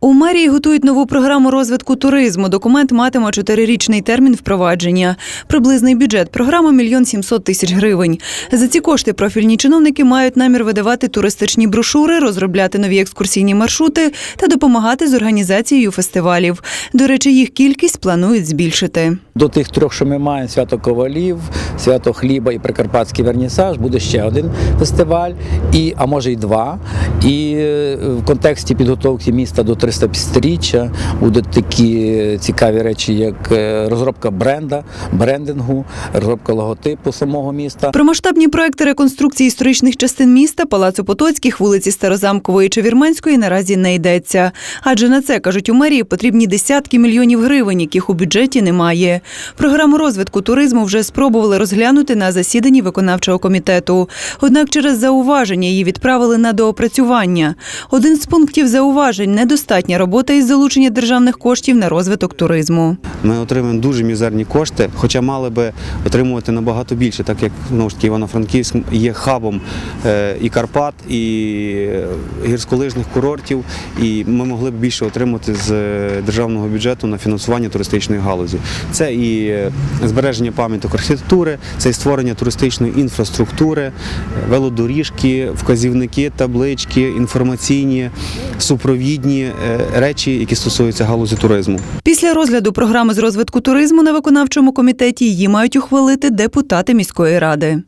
У мерії готують нову програму розвитку туризму. Документ матиме чотирирічний термін впровадження. Приблизний бюджет програми – мільйон сімсот тисяч гривень. За ці кошти профільні чиновники мають намір видавати туристичні брошури, розробляти нові екскурсійні маршрути та допомагати з організацією фестивалів. До речі, їх кількість планують збільшити. До тих трьох, що ми маємо, свято ковалів, свято хліба і прикарпатський вернісаж, буде ще один фестиваль, і, а може й два. І е, в контексті підготовки міста до 350-річчя будуть такі цікаві речі, як е, розробка бренда, брендингу, розробка логотипу самого міста. Про масштабні проекти реконструкції історичних частин міста, палацу Потоцьких, вулиці Старозамкової чи Вірменської наразі не йдеться. Адже на це кажуть у мерії потрібні десятки мільйонів гривень, яких у бюджеті немає. Програму розвитку туризму вже спробували розглянути на засіданні виконавчого комітету. Однак через зауваження її відправили на доопрацювання. Один з пунктів зауважень недостатня робота із залучення державних коштів на розвиток туризму. Ми отримуємо дуже мізерні кошти, хоча мали би отримувати набагато більше, так як знову ж таки Івано-Франківськ є хабом е, і Карпат, і е, гірськолижних курортів, і ми могли б більше отримати з е, державного бюджету на фінансування туристичної галузі. Це і збереження пам'яток архітектури, це і створення туристичної інфраструктури, велодоріжки, вказівники, таблички, інформаційні, супровідні речі, які стосуються галузі туризму. Після розгляду програми з розвитку туризму на виконавчому комітеті її мають ухвалити депутати міської ради.